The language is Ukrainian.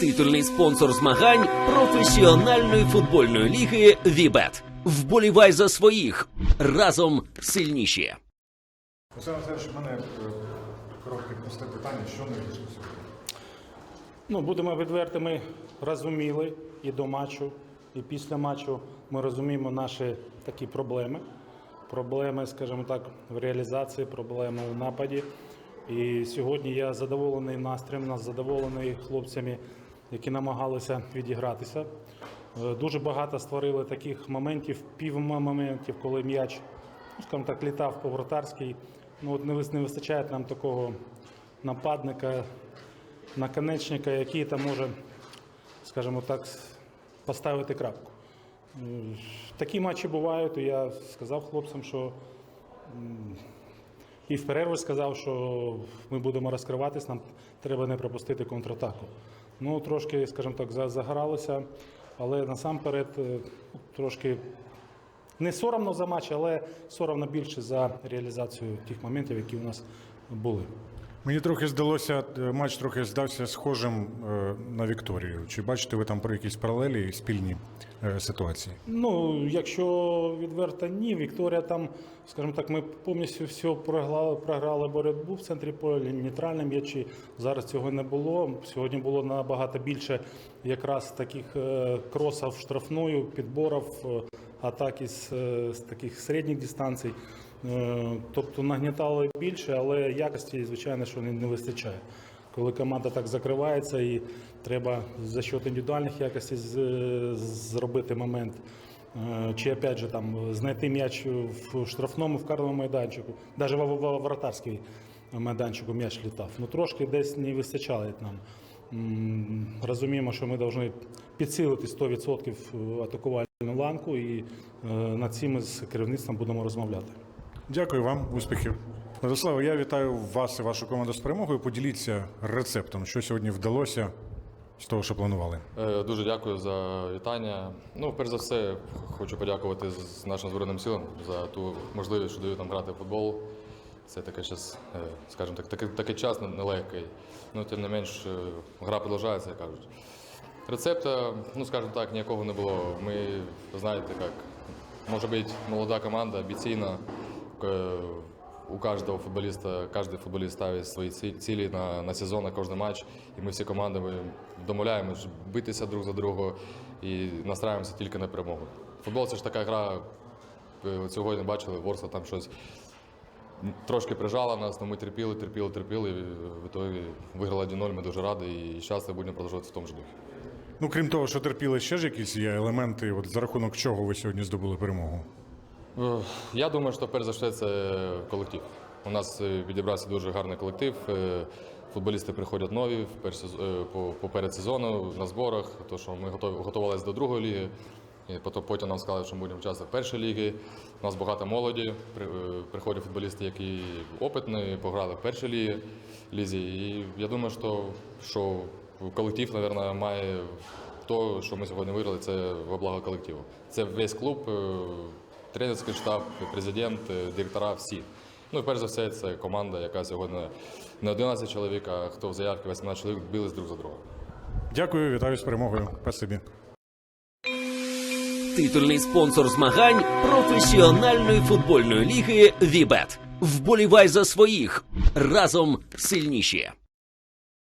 Титульний спонсор змагань професіональної футбольної ліги Вібет. Вболівай за своїх разом сильніші. Олександр Васильович, у мене е, коротке просте питання, що не вийшло сьогодні? Ну, будемо відвертими, розуміли і до матчу, і після матчу ми розуміємо наші такі проблеми. Проблеми, скажімо так, в реалізації, проблеми у нападі. І сьогодні я задоволений настроєм, нас задоволений хлопцями, які намагалися відігратися. Е, Дуже багато створили таких моментів, півмоментів, коли м'яч, ну, скажімо так, літав по вратарській. Ну, от не вистачає нам такого нападника, наконечника, який там може, скажімо так, поставити крапку. Такі матчі бувають, і я сказав хлопцям, що і в перерву сказав, що ми будемо розкриватись, нам треба не пропустити контратаку. Ну, трошки, скажімо так, за- загоралося, але насамперед е, трошки не соромно за матч, але соромно більше за реалізацію тих моментів, які у нас були. Мені трохи здалося, е, матч трохи здався схожим е, на Вікторію. Чи бачите ви там про якісь паралелі спільні е, ситуації? Ну, якщо відверто ні, Вікторія там, скажімо так, ми повністю все програли, програли боротьбу в центрі поля, нейтральні м'ячі. Зараз цього не було. Сьогодні було набагато більше якраз таких кросів в штрафную, підборів, атак із е, з таких середніх дистанцій. Е, Тобто нагнітали більше, але якості, звичайно, що не, вистачає. Коли команда так закривається і треба за счет індивідуальних якостей з- зробити момент. Е, Чи опять же там знайти м'яч в штрафному, в карному майданчику, навіть в воротарській майданчику м'яч літав. Ну трошки десь не вистачає нам. Розуміємо, що ми повинні підсилити 100% атакувальну ланку і е, над цим ми з керівництвом будемо розмовляти. Дякую вам, успіхів. Владиславе, я вітаю вас і вашу команду з перемогою. Поділіться рецептом, що сьогодні вдалося з того, що планували. Е, Дуже дякую за вітання. Ну, перш за все, хочу подякувати з- нашим збройним силам за ту можливість, що дають нам грати в футбол. Це таке час, скажімо так, такий, такий час нелегкий. Ну, тим не менш, е, гра продовжується, як кажуть. Рецепта, ну скажімо так, ніякого не було. Ми, знаєте, як, може бути молода команда, амбіційна. Е, У кожного футболіста, кожен футболіст ставить свої цілі на, на сезон, на кожен матч. І ми всі команди ми домовляємось битися друг за друга і настраюємося тільки на перемогу. Футбол це ж така гра. Сьогодні бачили, Ворса там щось трошки прижала нас, але ми терпіли, терпіли, терпіли. В ітогі виграли 1-0, ми дуже раді і щасливі будемо продовжувати в тому ж духі. Ну, крім того, що терпіли ще ж якісь є елементи, от за рахунок чого ви сьогодні здобули перемогу. Е, Я думаю, що перш за все це колектив. У нас е, відібрався дуже гарний колектив. Е, Футболісти приходять нові по, поперед сезону на зборах, то що ми готувалися до другої ліги. І потім, нам сказали, що ми будемо вчасно в першій лігі. У нас багато молоді. При- Приходять футболісти, які опитні, пограли в першій лізі. І я думаю, що, що колектив, мабуть, має то, що ми сьогодні виграли, це во благо колективу. Це весь клуб, е, тренерський штаб, президент, е, директора, всі. Ну і перш за все, це команда, яка сьогодні не 11 чоловік, а хто в заявці 18 чоловік бились друг за друга. Дякую, вітаю з перемогою. Спасибі. Титульний спонсор змагань професіональної футбольної ліги Вібет. Вболівай за своїх разом сильніші.